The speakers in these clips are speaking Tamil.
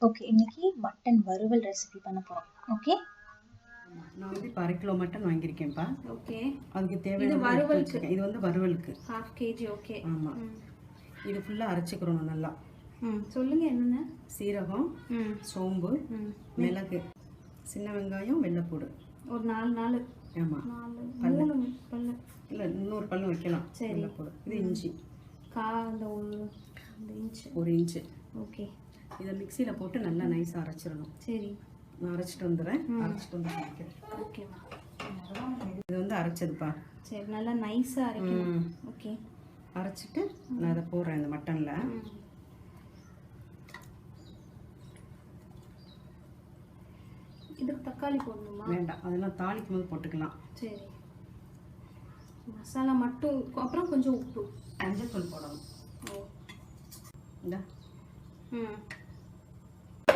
ஓகே இன்னைக்கு மட்டன் வறுவல் ரெசிபி பண்ண போறோம். ஓகே நான் வந்து இப்போ அரை கிலோ மட்டன் வாங்கியிருக்கேன்ப்பா. ஓகே அதுக்கு தேவையான வறுவலுக்கு. இது வந்து வறுவலுக்கு. ஹாஃப் கேஜி ஓகே ஆமாம் இது ஃபுல்லாக அரைச்சிக்கிறோம் நல்லா. ம். சொல்லுங்க என்னென்ன? சீரகம் ம். சோம்பு ம். மிளகு சின்ன வெங்காயம் வெள்ளைப்பூடு. ஒரு நாலு நாலு. ஆமாம் நாலு. மூணு பல்லு. இல்லை இன்னொரு பல்லு வைக்கலாம். சரி. வெள்ளைப்பூடு. இது இஞ்சி. கா அந்த ஒரு அந்த இன்ச்சு ஒரு இன்ச்சு ஓகே இதை மிக்சியில் போட்டு நல்லா நைஸாக அரைச்சிடணும். சரி. நான் அரைச்சிட்டு வந்துடுறேன். அரைச்சிட்டு வந்து காமிக்கிறேன் ஓகேவா இது வந்து அரைச்சதுப்பா. சரி நல்லா நைஸாக அரைக்கணும். ஓகே. அரைச்சிட்டு நான் அதை போடுறேன் இந்த மட்டனில். இதுக்கு தக்காளி போடணுமா? வேண்டாம். அதெல்லாம் தாளிக்கும் போது போட்டுக்கலாம். சரி. மசாலா மட்டும் அப்புறம் கொஞ்சம் உப்பு. மஞ்சள் போடணும். ஓ. இந்த. ம்.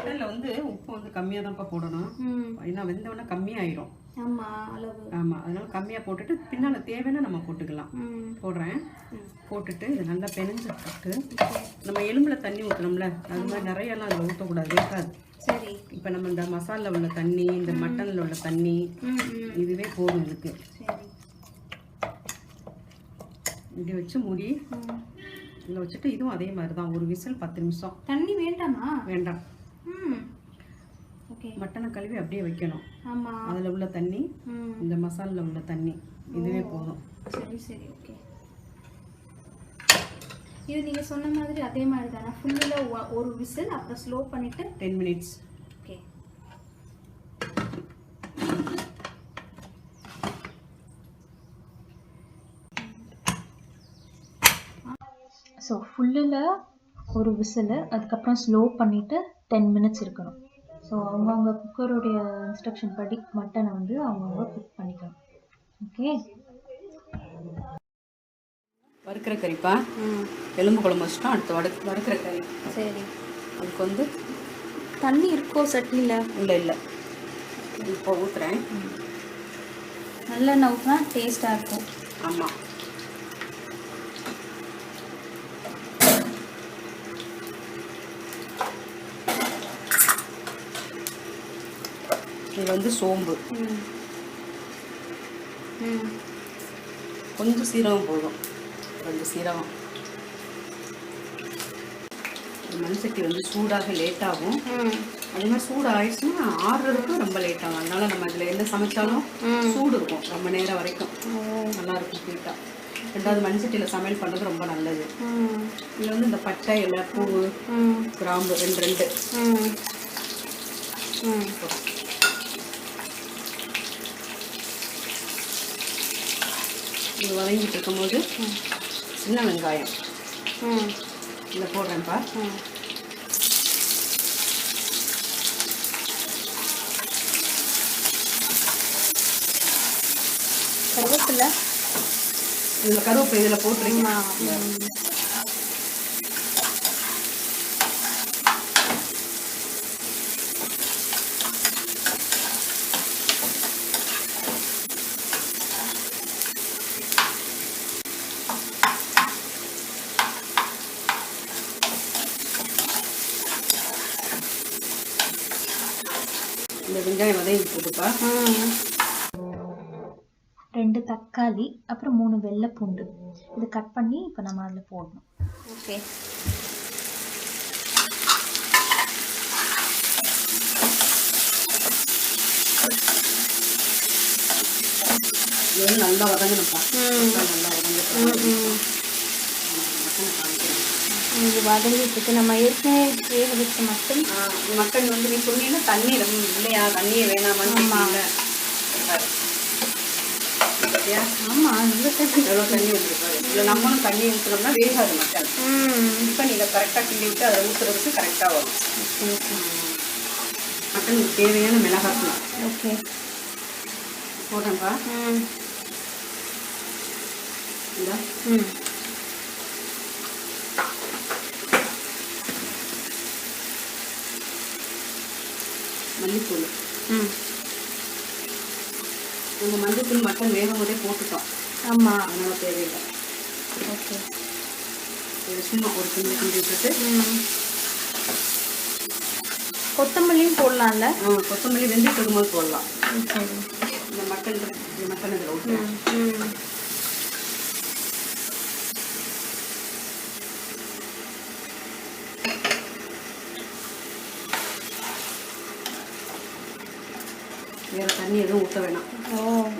மட்டனில் வந்து உப்பு வந்து கம்மியாக தான்ப்பா போடணும் ஏன்னா வெந்தவொடனே கம்மியாயிரும். ஆமாம் அதனால கம்மியாக போட்டுட்டு பின்னால் தேவைன்னா நம்ம போட்டுக்கலாம். போடுறேன். போட்டுட்டு இதை நல்லா பிணைஞ்சு போட்டு நம்ம எலும்புல தண்ணி ஊற்றணும்ல அது மாதிரி நிறையெல்லாம் அதில் ஊற்றக்கூடாது இருக்காது. சரி. இப்போ நம்ம இந்த மசாலில் உள்ள தண்ணி இந்த மட்டனில் உள்ள தண்ணி இதுவே போதும் இதுக்கு. இப்படி வச்சு மூடி இதில் வச்சுட்டு இதுவும் அதே மாதிரி தான் ஒரு விசில் பத்து நிமிஷம். தண்ணி வேண்டாமா? வேண்டாம். மட்டனை கழுவி அப்படியே வைக்கணும். ஆமாம் அதில் உள்ள தண்ணி ம். இந்த மசாலில் உள்ள தண்ணி இதுவே போதும். சரி சரி ஓகே. இது நீங்கள் சொன்ன மாதிரி அதே மாதிரி தானே ஃபுல்லில் ஒரு விசில் அப்புறம் ஸ்லோ பண்ணிவிட்டு டென் மினிட்ஸ் ஓகே. ஸோ ஃபுல்லில் ஒரு விசில் அதுக்கப்புறம் ஸ்லோ பண்ணிவிட்டு டென் மினிட்ஸ் இருக்கணும். ஸோ அவங்கவுங்க குக்கருடைய இன்ஸ்ட்ரக்ஷன் படி மட்டனை வந்து அவங்கவுங்க குக் பண்ணிக்கணும். ஓகே வறுக்கிற கறிப்பா? ம். எலும்பு குழம்பு வச்சுட்டோம் அடுத்து வடு வறுக்கிற கறி. சரி. அதுக்கு வந்து தண்ணி இருக்கோ சட்னியில் இல்லை இல்லை. இப்போ ஊற்றுறேன் நல்லெண்ணெய் ஊற்றினா டேஸ்ட்டாக இருக்கும். ஆமாம் இது வந்து சோம்பு. கொஞ்சம் சீரகம் போதும். கொஞ்சம் சீரகம். இந்த மண் சட்டி வந்து சூடாக லேட்டாகும் அதே மாதிரி சூடு ஆயிடுச்சுன்னா ஆறுறதுக்கும் ரொம்ப லேட் ஆகும். அதனால நம்ம இதில் என்ன சமைச்சாலும் சூடு இருக்கும் ரொம்ப நேரம் வரைக்கும். நல்லா இருக்கும் ஸ்வீட்டாக ரெண்டாவது மண் சட்டியில் சமையல் பண்ணுறது ரொம்ப நல்லது. இதில் வந்து இந்த பட்டை இலை பூ கிராம்பு ரெண்டு ரெண்டு ம் ம் இது வதங்கிட்டு இருக்கும்போது சின்ன வெங்காயம். இதை போடுறேன்ப்பா ம். கருவேப்பிலை. இதில் கருவேப்பிலை இதில் போட்டுருங்க. இந்த வெங்காயம் வதங்கிட்டு இருக்குப்பா ம் ரெண்டு தக்காளி அப்புறம் மூணு வெள்ளை பூண்டு இது கட் பண்ணி இப்போ நம்ம அதில் போடணும். ஓகே. நல்லா வதங்கணும்ப்பா. நல்லா வதங்கிட்டு ம் மட்டனை காமிக்கிறேன் இது வதங்கிட்டு இருக்கு. நம்ம ஏற்கனவே வேக வச்ச மட்டும் மட்டன் வந்து நீ சொன்னீங்கன்னா தண்ணி ரொம்ப இல்லையா? தண்ணியே வேணாமான்னு? ஆமாம் நல்ல தண்ணி எவ்வளோ தண்ணி ஊற்றிருப்பாரு இல்லை நம்மளும் தண்ணி ஊற்றுனோம்னா வேகாது மட்டன். ம். இப்போ நீங்கள் கரெக்டாக கிண்டி விட்டு அதை ஊற்றுறதுக்கு கரெக்டாக வரும். மட்டனுக்கு தேவையான மிளகாத்தூள் ஓகே. போடுறேன்ப்பா ம். இந்த. ம். மல்லித்தூள். ம். நம்ம மஞ்சத்தூள் மட்டன் வேகும் போதே போட்டுட்டோம். ஆமாம் அதனால தேவையில்லை. ஓகே. இது சும்மா ஒரு கிண்டி கிண்டி விட்டுட்டு. கொத்தமல்லியும் போடலாம்ல? ஆ, கொத்தமல்லி வெந்துட்டு இருக்கும்போது போடலாம். இந்த மட்டன் மட்டன் இதில் ஊற்று வேற தண்ணி எதுவும் ஊற்ற வேணாம்.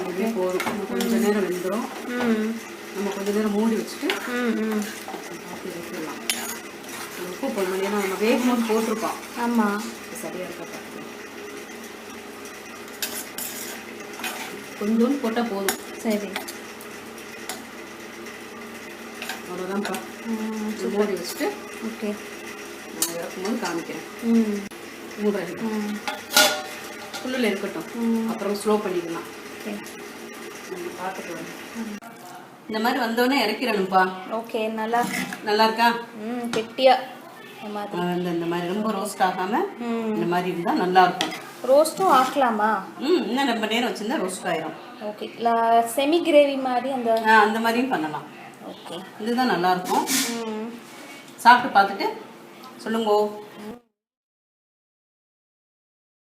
இதுவே போதும். நம்ம கொஞ்ச நேரம் வெந்துடும் நம்ம கொஞ்ச நேரம் மூடி வச்சுட்டு ம் ம். காப்பி வச்சிடலாம் அந்த உப்பு போடணும். ஏன்னா நம்ம வேகும் போது போட்டிருக்கோம் ஆமாம் சரியா இருக்கா கொஞ்சோண்டு போட்டால் போதும். சரி. அவ்வளோதான்ப்பா மூடி வச்சுட்டு ஓகே. நான் இறக்கும்போது காமிக்கிறேன். ம். மூடுறது ஃபுல்லில் இருக்கட்டும். அப்புறம் ஸ்லோ பண்ணிக்கலாம். வரோம் இந்த மாதிரி வந்தோடனே இறக்கிடணும்ப்பா ஓகே நல்லா. நல்லா இருக்கா? ம் கெட்டியா. ஆஹ் இந்த மாதிரி ரொம்ப ரோஸ்ட் ஆகாமல் இந்த மாதிரி இருந்தால் நல்லா இருக்கும். ரோஸ்ட்டும் ஆக்கலாமா? ம் இன்னும் ரொம்ப நேரம் வச்சிருந்தா ரோஸ்ட் ஆயிரும். ஓகே செமி கிரேவி மாதிரி அந்த ஆ, அந்த மாதிரியும் பண்ணலாம். ஓகே. இதுதான் நல்லா இருக்கும். ம். சாப்பிட்டு பார்த்துட்டு சொல்லுங்கோ.